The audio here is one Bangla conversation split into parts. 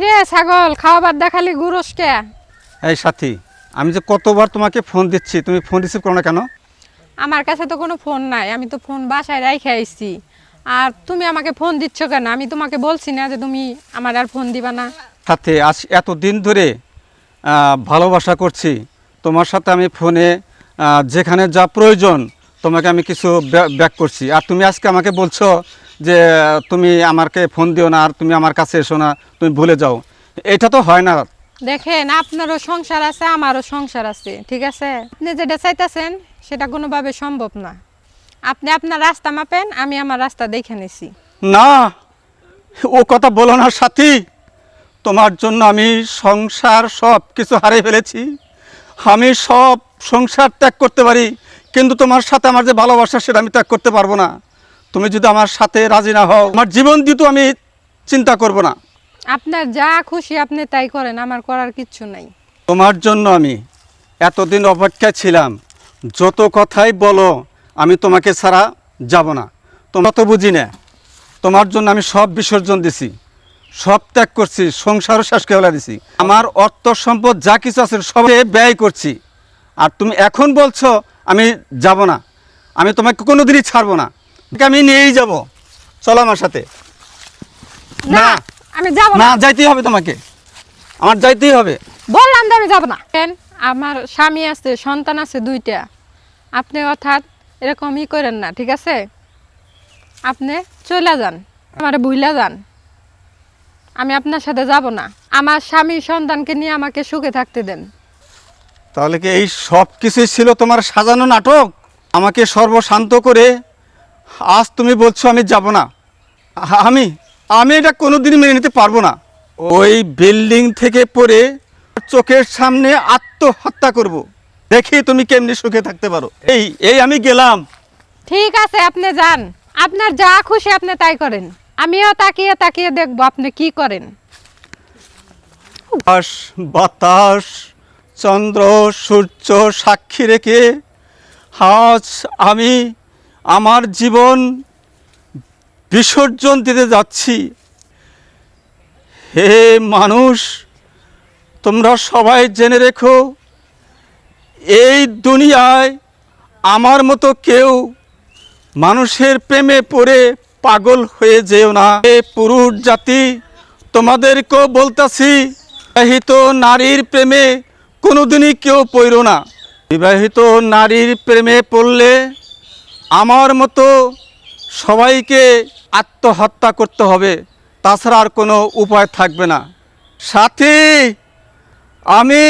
রে ছাগল খাওয়াবার দেখালি গুরস কে? এই সাথী আমি যে কতবার তোমাকে ফোন দিচ্ছি তুমি ফোন রিসিভ করো না কেন? আমার কাছে তো কোনো ফোন নাই আমি তো ফোন বাসায় রাইখে আইছি। আর তুমি আমাকে ফোন দিচ্ছ কেন? আমি তোমাকে বলছি না যে তুমি আমার আর ফোন দিবা না। সাথে আজ এত দিন ধরে আহ, ভালোবাসা করছি। তোমার সাথে আমি ফোনে আহ, যেখানে যা প্রয়োজন তোমাকে আমি কিছু ব্যাক করছি। আর তুমি আজকে আমাকে বলছো যে তুমি আমাকে ফোন দিও না আর তুমি আমার কাছে এসো না তুমি ভুলে যাও। এটা তো হয় না। দেখেন আপনারও সংসার আছে আমারও সংসার আছে ঠিক আছে? আপনি যেটা চাইতেছেন সেটা কোনোভাবে সম্ভব না। আপনি আপনার রাস্তা মাপেন আমি আমার রাস্তা দেখে নিছি। না ও কথা বলো না সাথী। তোমার জন্য আমি সংসার সব কিছু হারিয়ে ফেলেছি। আমি সব সংসার ত্যাগ করতে পারি কিন্তু তোমার সাথে আমার যে ভালোবাসা সেটা আমি ত্যাগ করতে পারব না। তুমি যদি আমার সাথে রাজি না হও আমার জীবন দিতে আমি চিন্তা করব না। আপনার যা খুশি আপনি তাই করেন আমার করার কিচ্ছু নাই। তোমার জন্য আমি এতদিন অপেক্ষায় ছিলাম। যত কথাই বলো আমি তোমাকে ছাড়া যাব না। তোমরা তো বুঝি না তোমার জন্য আমি সব বিসর্জন দিছি সব ত্যাগ করছি সংসারও শেষ করে দিছি। আমার অর্থ সম্পদ যা কিছু আছে সব ব্যয় করছি। আর তুমি এখন বলছো আমি যাব না। আমি তোমাকে কোনো দিনই ছাড়বো না। আমি নিয়েই যাব। চলো আমার সাথে। না আমি যাব না। না যাইতেই হবে তোমাকে। আমার যাইতেই হবে। বললাম আমি যাব না। কেন? আমার স্বামী আছে সন্তান আছে দুইটা। আপনি অর্থাৎ এরকমই করেন না ঠিক আছে? আপনি চলে যান। আমার ভুইলা যান। আমি আপনার সাথে যাব না। আমার স্বামী সন্তানকে নিয়ে আমাকে সুখে থাকতে দেন। তাহলে কি এই সব কিছুই ছিল তোমার সাজানো নাটক? আমাকে সর্বশান্ত করে আজ তুমি বলছো আমি যাব না। আমি আমি এটা কোনোদিনই মেনে নিতে পারব না। ওই বিল্ডিং থেকে পড়ে চোখের সামনে আত্মহত্যা করব। দেখি তুমি কেমনি সুখে থাকতে পারো। এই এই আমি গেলাম। ঠিক আছে আপনি যান। আপনার যা খুশি আপনি তাই করেন। আমিও তাকিয়ে তাকিয়ে দেখব আপনি কি করেন। আকাশ বাতাস চন্দ্র সূর্য সাক্ষী রেখে আজ আমি আমার জীবন বিসর্জন দিতে যাচ্ছি। হে মানুষ, তোমরা সবাই জেনে রেখো, এই দুনিয়ায় আমার মতো কেউ মানুষের প্রেমে পড়ে পাগল হয়ে যেও না। এ পুরুষ জাতি, তোমাদেরকেও বলতাছি, বিবাহিত নারীর প্রেমে কোনোদিনই কেউ পড়ল না। বিবাহিত নারীর প্রেমে পড়লে আমার মতো সবাইকে আত্মহত্যা করতে হবে, তাছাড়া আর কোনো উপায় থাকবে না। সাথী, আমি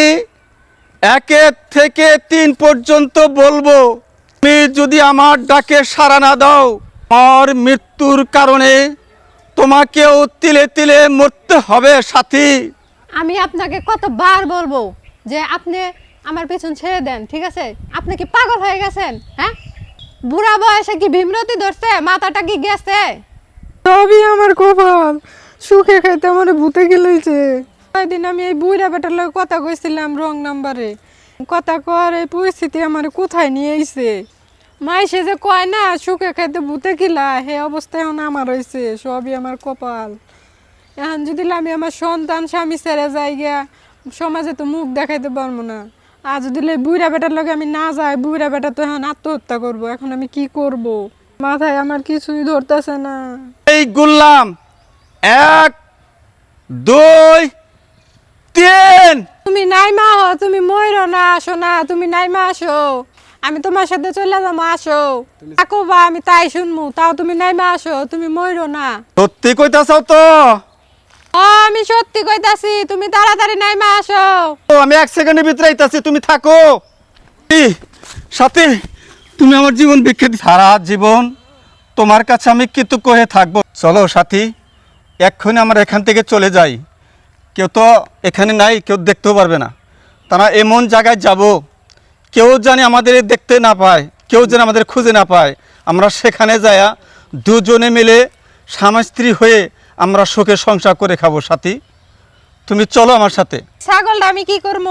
একের থেকে তিন পর্যন্ত বলব, তুমি যদি আমার ডাকে সাড়া না দাও, আমার মৃত্যুর কারণে তোমাকেও তিলে তিলে মরতে হবে, সাথী। আমি আপনাকে কতবার বলব যে আপনি আমার পেছন ছেড়ে দেন, ঠিক আছে? আপনি কি পাগল হয়ে গেছেন হ্যাঁ? বুড়া বয়সে কি ভীমরতি ধরছে? মাথাটা কি গেছে? সবই আমার কপাল। সুখে খাইতে আমার ভূতে গেলেছে। দিন আমি এই বুড়া বেটার লোক কথা কইছিলাম রং নাম্বারে। কথা কর এই পরিস্থিতি আমার কোথায় নিয়ে আইছে? মাইসে যে কয় না, সুখে খাইতে ভূতে কিলা হে অবস্থা এখন আমার হয়েছে সবই আমার কপাল। এখন যদি আমি আমার সন্তান, স্বামী ছেড়ে যাই গিয়া সমাজে তো মুখ দেখাইতে পারব না। আর যদি বুড়া বেটার লগে আমি না যাই বুড়া বেটা তো এখন আত্মহত্যা করব এখন আমি কি করব? মাথায় আমার কিছুই ধরতেছে না। এই গুললাম এক দুই তিন। তুমি নাইমা হো তুমি ময়ূর না আসো না তুমি নাই মা আসো। আমি তোমার সাথে চলে যাব আসো। থাকো বা আমি তাই শুনমু তাও তুমি নাই মা আসো তুমি ময়ূর না। সত্যি কইতাছাও তো? আমি সত্যি কইতাছি তুমি তাড়াতাড়ি নাই মা আসো। ও, আমি এক সেকেন্ডের ভিতরে আইতাছি তুমি থাকো। সাথী তুমি আমার জীবন বিখ্যাত। সারা জীবন তোমার কাছে আমি কৃতজ্ঞ হয়ে থাকব। চলো সাথী এক্ষুনি আমরা এখান থেকে চলে যাই। কেউ তো এখানে নাই কেউ দেখতেও পারবে না। তারা এমন জায়গায় যাব কেউ জানি আমাদের দেখতে না পায় কেউ যেন আমাদের খুঁজে না পায়। আমরা সেখানে যায়া দুজনে মিলে স্বামী স্ত্রী হয়ে আমরা সুখে সংসার করে খাব সাথী। তুমি চলো আমার সাথে। ছাগলটা আমি কি করব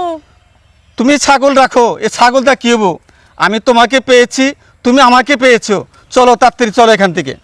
তুমি ছাগল রাখো এ ছাগলটা কি হব? আমি তোমাকে পেয়েছি তুমি আমাকে পেয়েছ। চলো তাড়াতাড়ি চলো এখান থেকে।